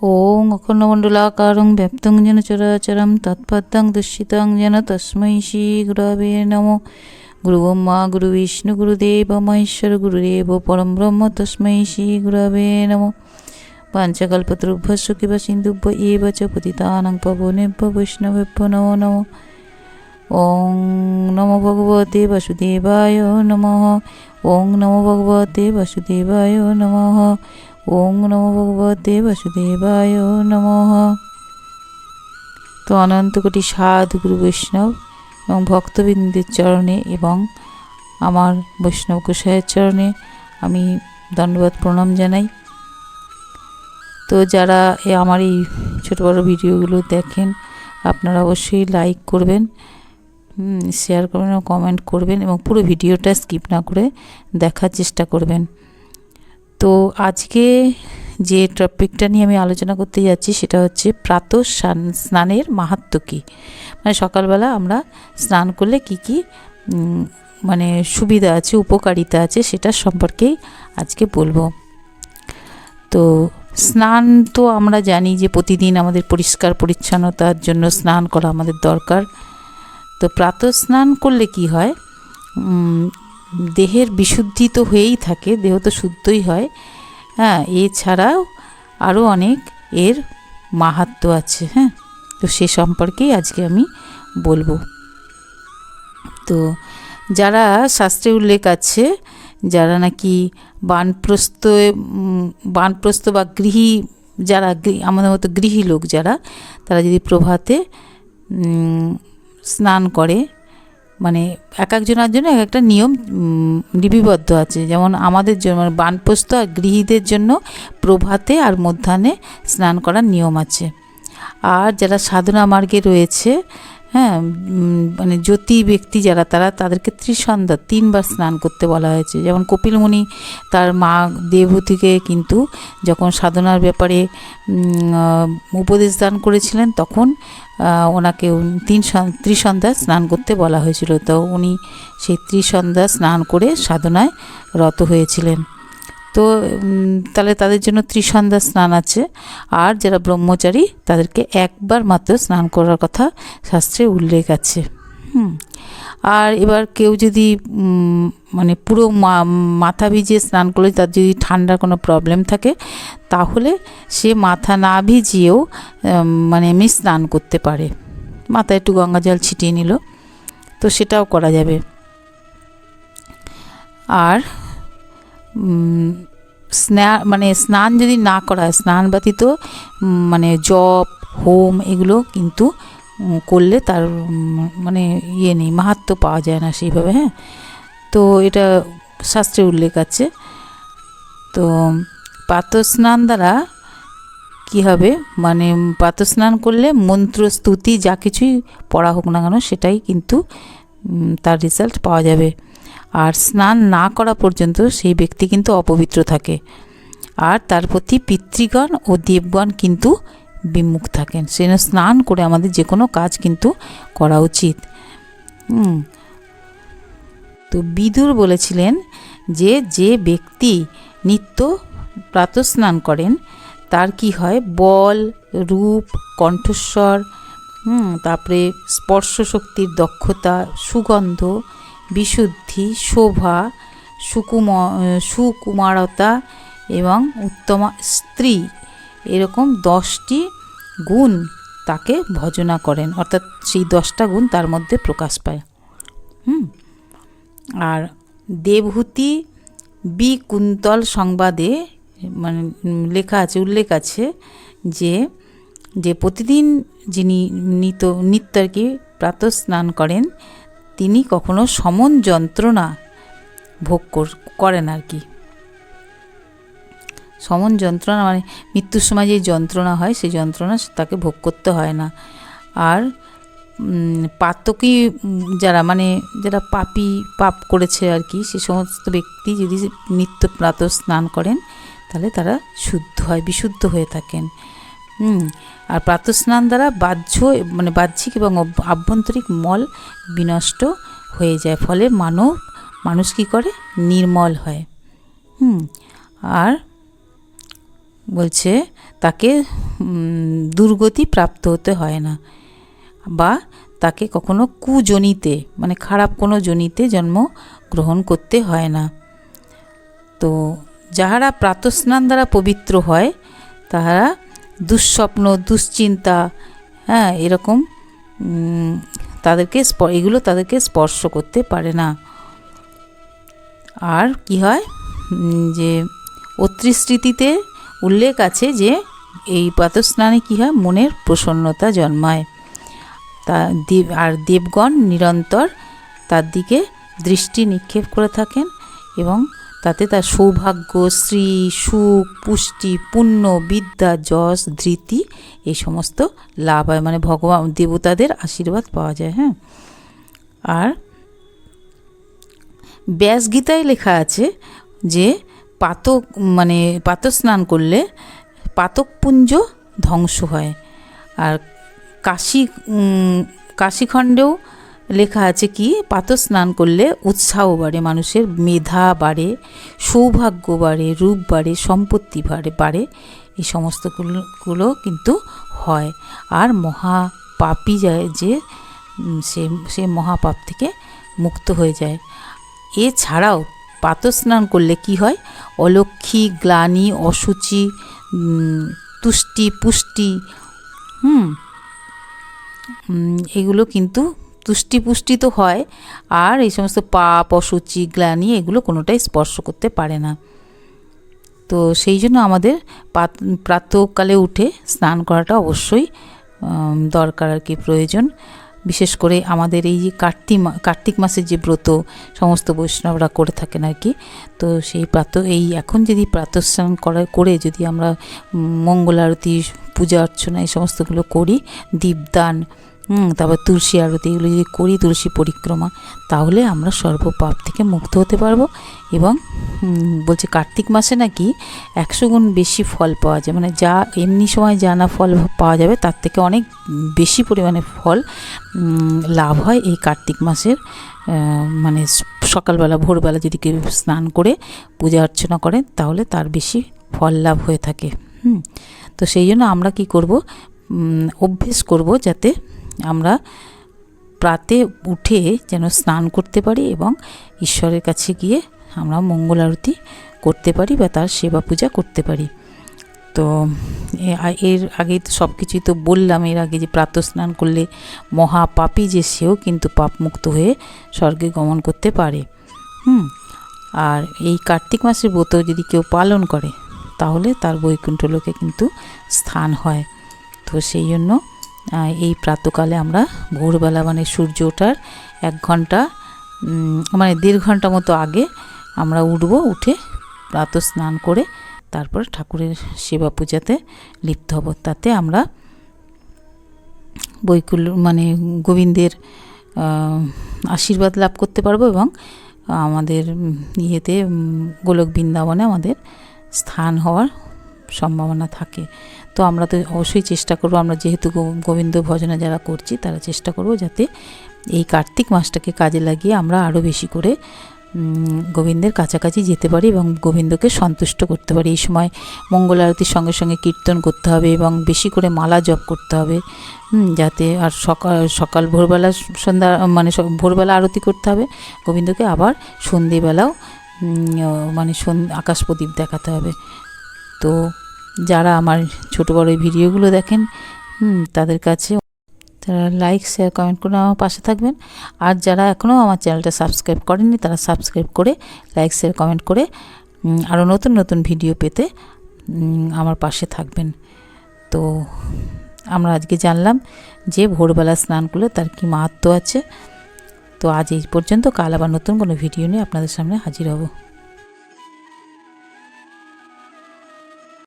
ওং অখণ্ডমণ্ডলাকারং ব্যাপ্তং যেন চরাচরম তৎপদ্মং দুঃশিতং যেন তস্মৈ শ্রী গুরবে নমো গুরু ব্রহ্মা গুরু বিষ্ণু গুরুদেব মহেশ্বর গুরুদেব পরম ব্রহ্ম তস্মৈ শ্রী গুরবে নমো পাঞ্চকল্পতৃভ্যস্য কিবা সিন্ধুভ্য এব চ পতিতানং পবনেভ্য বৈষ্ণবেভ্য নমো নমো ওং নমো ভগবতে বাসুদেবায় নমঃ ওং নমো ভগবতে বাসুদেবায় নমঃ ওং নম ভগবতে বাসুদেবায় নমঃ। তো অনন্ত কোটি সাধু গুরু বৈষ্ণব এবং ভক্তবৃন্দের চরণে এবং আমার বৈষ্ণব গোসাইয়ের চরণে আমি দণ্ডবাদ প্রণাম জানাই। তো যারা আমার এই ছোটো বড়ো ভিডিওগুলো দেখেন, আপনারা অবশ্যই লাইক করবেন শেয়ার করবেন এবং কমেন্ট করবেন এবং পুরো ভিডিওটা স্কিপ না করে দেখার চেষ্টা করবেন। তো আজকে যে টপিকটা নিয়ে আমি আলোচনা করতে যাচ্ছি সেটা হচ্ছে প্রাত স্নানের মাহাত্ম কী? মানে সকালবেলা আমরা স্নান করলে কি কি মানে সুবিধা আছে, উপকারিতা আছে সেটার সম্পর্কেই আজকে বলব। তো স্নান তো আমরা জানি যে প্রতিদিন আমাদের পরিষ্কার পরিচ্ছন্নতার জন্য স্নান করা আমাদের দরকার। তো প্রাত স্নান করলে কি হয়? দেহের বিশুদ্ধি তো হয়েই থাকে, দেহ তো শুদ্ধই হয়। হ্যাঁ এছাড়াও আরও অনেক এর মাহাত্ম আছে হ্যাঁ। তো সে সম্পর্কেই আজকে আমি বলব। তো যারা শাস্ত্রে উল্লেখ আছে, যারা নাকি বানপ্রস্থ বানপ্রস্থ বা গৃহী, যারা আমাদের মতো গৃহী লোক যারা, তারা যদি প্রভাতে স্নান করে মানে এক একজনের জন্য এক একটা নিয়ম লিপিবদ্ধ আছে। যেমন আমাদের জন্য মানে বানপ্রস্থ আর গৃহীদের জন্য প্রভাতে আর মধ্যাহ্নে স্নান করার নিয়ম আছে। আর যারা সাধনা মার্গে রয়েছে হ্যাঁ মানে জ্যোতি ব্যক্তি যারা, তারা তাদেরকে ত্রিসন্ধ্যা, তিনবার স্নান করতে বলা হয়েছে। যেমন কপিলমুনি তার মা দেবহূতিকে কিন্তু যখন সাধনার ব্যাপারে উপদেশ দান করেছিলেন, তখন ওনাকে তিন ত্রিসন্ধ্যা স্নান করতে বলা হয়েছিল। তো উনি সেই ত্রিসন্ধ্যা স্নান করে সাধনায় রত হয়েছিলেন। তো তাহলে তাদের জন্য ত্রিসন্ধ্যা স্নান আছে। আর যারা ব্রহ্মচারী, তাদেরকে একবার মাত্র স্নান করার কথা শাস্ত্রে উল্লেখ আছে। হুম। আর এবার কেউ যদি মানে পুরো মাথা ভিজিয়ে স্নান করলে তার যদি ঠান্ডার কোনো প্রবলেম থাকে, তাহলে সে মাথা না ভিজিয়েও মানে এমনি স্নান করতে পারে। মাথায় একটু গঙ্গা জল ছিটিয়ে নিল, তো সেটাও করা যাবে। আর মানে স্নান যদি না করা হয়, স্নান ব্যতীত মানে জপ, হোম এগুলো কিন্তু করলে তার মানে ইয়ে নেই মাহাত্ম পাওয়া যায় না সেইভাবে হ্যাঁ? তো এটা শাস্ত্রে উল্লেখ আছে। তো স্নান দ্বারা কী হবে? মানে স্নান করলে মন্ত্র, স্তুতি, যা কিছুই পড়া হোক না কেন, সেটাই কিন্তু তার রেজাল্ট পাওয়া যাবে। আর স্নান না করা পর্যন্ত সেই ব্যক্তি কিন্তু অপবিত্র থাকে। আর তার প্রতি পিতৃগণ ও দেবগণ কিন্তু বিমুখ থাকেন। সেজন্য স্নান করে আমাদের যে কোনো কাজ কিন্তু করা উচিত। তো বিদুর বলেছিলেন যে যে ব্যক্তি নিত্য প্রাতস্নান করেন, তার কি হয়? বল, রূপ, কণ্ঠস্বর, হুম, তারপরে স্পর্শ শক্তির দক্ষতা, সুগন্ধ বিশুদ্ধি, শোভা, সুকুম সুকুমারতা এবং উত্তমা স্ত্রী এরকম দশটি গুণ তাকে ভজনা করেন। অর্থাৎ সেই দশটা গুণ তার মধ্যে প্রকাশ পায়। হুম? আর দেবহূতি বি কুন্তল সংবাদে মানে লেখা আছে, উল্লেখ আছে যে যে প্রতিদিন যিনি নিত নিত্য আর কি প্রাতঃ স্নান করেন তিনি কখনো সমন যন্ত্রণা ভোগ করেন আর কি। সমন যন্ত্রণা মানে মৃত্যুর সময় যে যন্ত্রণা হয়, সেই যন্ত্রণা তাকে ভোগ করতে হয় না। আর পাতকি যারা মানে যারা পাপি, পাপ করেছে আর কি, সে সমস্ত ব্যক্তি যদি নিত্য প্রাত স্নান করেন, তাহলে তারা শুদ্ধ হয়, বিশুদ্ধ হয়ে থাকেন। হুম, আর প্রাতঃস্নান দ্বারা বাহ্য মানে বাহ্যিক এবং আভ্যন্তরিক মল বিনষ্ট হয়ে যায়। ফলে মানব, মানুষ কী করে? নির্মল হয়। হুম, আর বলছে তাকে দুর্গতি প্রাপ্ত হতে হয় না বা তাকে কখনো কুজনিতে মানে খারাপ কোনো জনিতে জন্ম গ্রহণ করতে হয় না। তো যাহারা প্রাতস্নান দ্বারা পবিত্র হয়, তাহারা দুঃস্বপ্ন, দুশ্চিন্তা হ্যাঁ এরকম তাদেরকে এগুলো তাদেরকে স্পর্শ করতে পারে না। আর কি হয়? যে অত্রিস্মৃতিতে উল্লেখ আছে যে এই পাতস্নানে কী হয়? মনের প্রসন্নতা জন্মায়। তা দেব, আর দেবগণ নিরন্তর তার দিকে দৃষ্টি নিক্ষেপ করে থাকেন এবং তাতে তার সৌভাগ্য, শ্রী, সুখ, পুষ্টি, পুণ্য, বিদ্যা, যশ, ধৃতি এই সমস্ত লাভ হয়। মানে ভগবান, দেবতাদের আশীর্বাদ পাওয়া যায় হ্যাঁ। আর ব্যাসগীতায় লেখা আছে যে পাতক মানে পাতক স্নান করলে পাতকপুঞ্জ ধ্বংস হয়। আর কাশী কাশীখণ্ডেও লেখা আছে কি? পাথর স্নান করলে উৎসাহ বাড়ে, মানুষের মেধা বাড়ে, সৌভাগ্য বাড়ে, রূপ বাড়ে, সম্পত্তি বাড়ে বাড়ে। এই সমস্তগুলো গুলো কিন্তু হয়। আর মহা পাপি যায় যে সে সে মহাপাপ থেকে মুক্ত হয়ে যায়। এছাড়াও পাতর স্নান করলে কি হয়? অলক্ষী, গ্লানি অসুচি তুষ্টি, পুষ্টি, হুম এগুলো কিন্তু তুষ্টি পুষ্টি তো হয়, আর এই সমস্ত পাপ, অসুচি, গ্লানি এগুলো কোনোটাই স্পর্শ করতে পারে না। তো সেই জন্য আমাদের প্রাতঃকালে উঠে স্নান করাটা অবশ্যই দরকার আর কি প্রয়োজন। বিশেষ করে আমাদের এই যে কার্তিক কার্তিক মাসের যে ব্রত, সমস্ত বৈষ্ণবরা করে থাকেন আর কি। তো সেই প্রাত, এই এখন যদি প্রাতঃস্নান করা, করে যদি আমরা মঙ্গল আরতি পূজা অর্চনা এই সমস্তগুলো করি, দীপদান তারপর তুলসী আরতি, এগুলো যদি করি, তুলসী পরিক্রমা, তাহলে আমরা সর্বপাপ থেকে মুক্ত হতে পারব। এবং বলছে কার্তিক মাসে নাকি একশো গুণ বেশি ফল পাওয়া যায়। মানে যা এমনি সময় যা না ফল পাওয়া যাবে, তার থেকে অনেক বেশি পরিমাণে ফল লাভ হয় এই কার্তিক মাসের মানে সকালবেলা, ভোরবেলা যদি কেউ স্নান করে, পূজা অর্চনা করেন তাহলে তার বেশি ফল লাভ হয়ে থাকে। হুম, তো সেই জন্য আমরা কি করব? অভ্যেস করব যাতে আমরা প্রাতে উঠে যেন স্নান করতে পারি এবং ঈশ্বরের কাছে গিয়ে আমরা মঙ্গল আরতি করতে পারি বা তার সেবা পূজা করতে পারি। তো এর আগে তো সব কিছুই তো বললাম, এর আগে যে প্রাতঃ স্নান করলে মহাপাপী যে সেও কিন্তু পাপমুক্ত হয়ে স্বর্গে গমন করতে পারে। হুম, আর এই কার্তিক মাসের ব্রত যদি কেউ পালন করে, তাহলে তার বৈকুণ্ঠ লোকে কিন্তু স্থান হয়। তো সেই জন্য এই প্রাতকালে আমরা ভোরবেলা মানে সূর্য ওঠার এক ঘণ্টা মানে দেড় ঘণ্টা মতো আগে আমরা উঠবো, উঠে প্রাত স্নান করে তারপর ঠাকুরের সেবা পূজাতে লিপ্ত হব। তাতে আমরা বৈকুল মানে গোবিন্দের আশীর্বাদ লাভ করতে পারব এবং আমাদের ইয়েতে গোলক বৃন্দাবনে আমাদের স্থান হওয়ার সম্ভাবনা থাকে। তো আমরা তো অবশ্যই চেষ্টা করব, আমরা যেহেতু গোবিন্দ ভজনা যারা করছি তারা চেষ্টা করব যাতে এই কার্তিক মাসটাকে কাজে লাগিয়ে আমরা আরও বেশি করে গোবিন্দের কাছাকাছি যেতে পারি এবং গোবিন্দকে সন্তুষ্ট করতে পারি। এই সময় মঙ্গল আরতির সঙ্গে সঙ্গে কীর্তন করতে হবে এবং বেশি করে মালা জপ করতে হবে যাতে আর সকাল সকাল ভোরবেলা সন্ধ্যা মানে ভোরবেলা আরতি করতে হবে, গোবিন্দকে আবার সন্ধেবেলাও মানে আকাশ প্রদীপ দেখাতে হবে। তো যারা আমার ছোটো বড় ভিডিওগুলো দেখেন তাদের কাছে তারা লাইক শেয়ার কমেন্ট করে আমার পাশে থাকবেন। আর যারা এখনও আমার চ্যানেলটা সাবস্ক্রাইব করেননি, তারা সাবস্ক্রাইব করে লাইক শেয়ার কমেন্ট করে আরও নতুন নতুন ভিডিও পেতে আমার পাশে থাকবেন। তো আমরা আজকে জানলাম যে ভোরবেলা স্নান করলে তার কি মাহাত্ম আছে। তো আজ এই পর্যন্ত, কাল আবার নতুন কোনো ভিডিও নিয়ে আপনাদের সামনে হাজির হব।